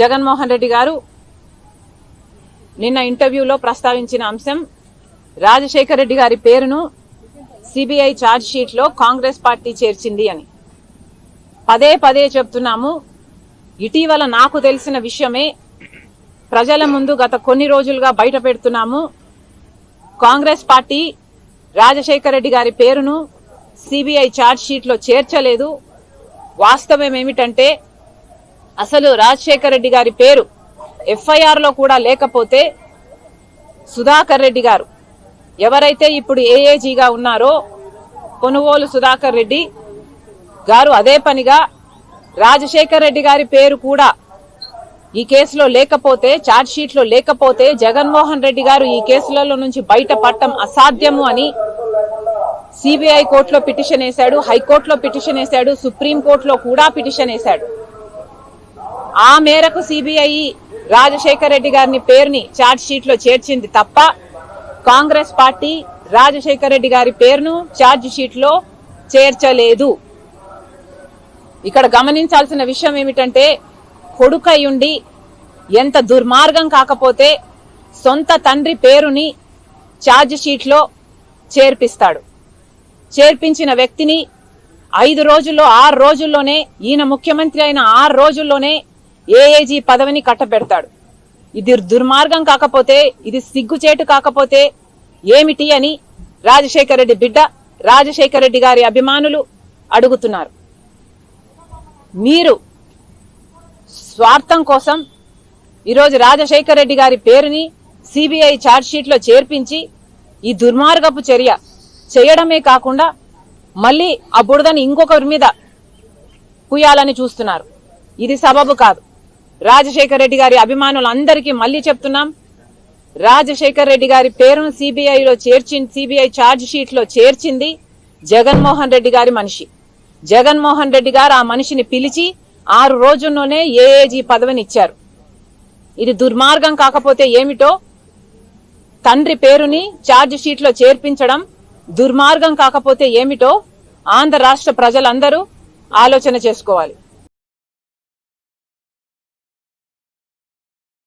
జగన్మోహన్ రెడ్డి గారు నిన్న ఇంటర్వ్యూలో ప్రస్తావించిన అంశం రాజశేఖర్ రెడ్డి గారి పేరును సిబిఐ ఛార్జ్ షీట్లో కాంగ్రెస్ పార్టీ చేర్చింది అని. పదే పదే చెప్తున్నాము. ఇటీవల నాకు తెలిసిన విషయమే ప్రజల ముందు గత కొన్ని రోజులుగా బయట పెడుతున్నాము. కాంగ్రెస్ పార్టీ రాజశేఖర రెడ్డి గారి పేరును సిబిఐ ఛార్జ్ షీట్లో చేర్చలేదు. వాస్తవం ఏమిటంటే అసలు రాజశేఖర రెడ్డి గారి పేరు ఎఫ్ఐఆర్లో కూడా లేకపోతే సుధాకర్ రెడ్డి గారు ఎవరైతే ఇప్పుడు ఏఏజీగా ఉన్నారో కొనుగోలు సుధాకర్ రెడ్డి గారు అదే పనిగా రాజశేఖర్ రెడ్డి గారి పేరు కూడా ఈ కేసులో లేకపోతే ఛార్జ్షీట్లో లేకపోతే జగన్మోహన్ రెడ్డి గారు ఈ కేసులలో నుంచి బయటపడటం అసాధ్యము అని సిబిఐ కోర్టులో పిటిషన్ వేశాడు హైకోర్టులో పిటిషన్ వేశాడు సుప్రీం కోర్టులో కూడా పిటిషన్ వేశాడు. ఆ మేరకు సిబిఐ రాజశేఖర్ రెడ్డి గారిని పేరుని చార్జ్ షీట్లో చేర్చింది తప్ప కాంగ్రెస్ పార్టీ రాజశేఖర్ రెడ్డి గారి పేరును చార్జ్ షీట్లో చేర్చలేదు. ఇక్కడ గమనించాల్సిన విషయం ఏమిటంటే కొడుకయుండి ఎంత దుర్మార్గం కాకపోతే సొంత తండ్రి పేరుని ఛార్జ్ చేర్పిస్తాడు. చేర్పించిన వ్యక్తిని ఐదు రోజుల్లో ఆరు రోజుల్లోనే ఈయన ముఖ్యమంత్రి అయిన ఆరు రోజుల్లోనే ఏఏజీ పదవిని కట్టబెడతాడు. ఇది దుర్మార్గం కాకపోతే ఇది సిగ్గుచేటు కాకపోతే ఏమిటి అని రాజశేఖర రెడ్డి బిడ్డ రాజశేఖర రెడ్డి గారి అభిమానులు అడుగుతున్నారు. మీరు స్వార్థం కోసం ఈరోజు రాజశేఖర రెడ్డి గారి పేరుని సిబిఐ ఛార్జ్షీట్లో చేర్పించి ఈ దుర్మార్గపు చర్య చేయడమే కాకుండా మళ్ళీ ఆ బురదని ఇంకొకరి మీద పుయ్యాలని చూస్తున్నారు. ఇది సబబు కాదు. రాజశేఖర్ రెడ్డి గారి అభిమానులందరికీ మళ్ళీ చెప్తున్నాం. రాజశేఖర్ రెడ్డి గారి పేరును సిబిఐలో చేర్చి సిబిఐ ఛార్జ్ షీట్లో చేర్చింది జగన్మోహన్ రెడ్డి గారి మనిషి. జగన్మోహన్ రెడ్డి గారు ఆ మనిషిని పిలిచి ఆరు రోజుల్లోనే ఏఏజీ పదవిని ఇచ్చారు. ఇది దుర్మార్గం కాకపోతే ఏమిటో తండ్రి పేరుని ఛార్జ్ షీట్లో చేర్పించడం దుర్మార్గం కాకపోతే ఏమిటో ఆంధ్ర రాష్ట్ర ప్రజలందరూ ఆలోచన చేసుకోవాలి.